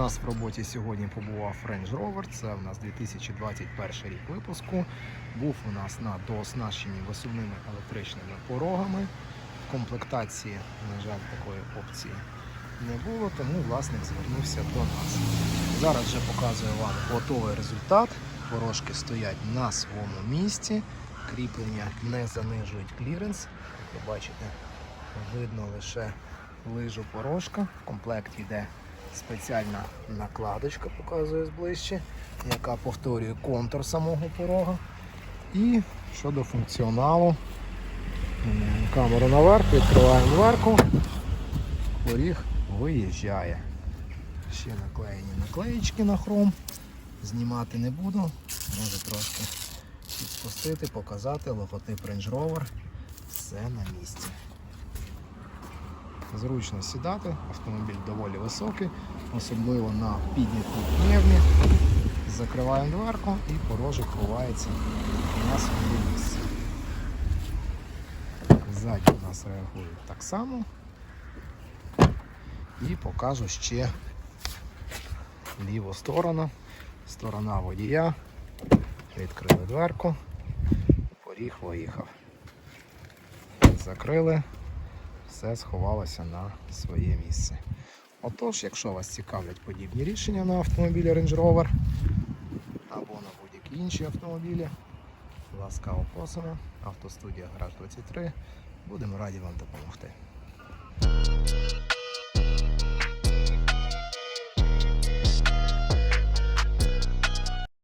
нас в роботі сьогодні побував Range Rover. Це у нас 2021 рік випуску. Був у нас на дооснащенні висувними електричними порогами. В комплектації, на жаль, такої опції не було, тому власник звернувся до нас. Зараз вже показую вам готовий результат. Порожки стоять на своєму місці. Кріплення не занижують кліренс. Як ви бачите, видно лише лижу порожка. В комплекті йде спеціальна накладочка, показую зближче, яка повторює контур самого порога. І щодо функціоналу, камеру наверх, відкриваємо дверку, поріг виїжджає. Ще наклеєні наклеїчки на хром. Знімати не буду, можу трошки підспустити, показати логотип Range Rover. Все на місці. Зручно сідати, автомобіль доволі високий, особливо на піднятій пневмі. Закриваємо дверку і порожик ховається на своє місце. Ззаді у нас реагують так само. І покажу ще ліву сторону, сторона водія. Відкрили дверку, поріг виїхав. Закрили, все сховалося на своє місце. Отож, якщо вас цікавлять подібні рішення на автомобілі Range Rover або на будь-які інші автомобілі, ласкаво просимо. Автостудія Гараж 23. Будемо раді вам допомогти.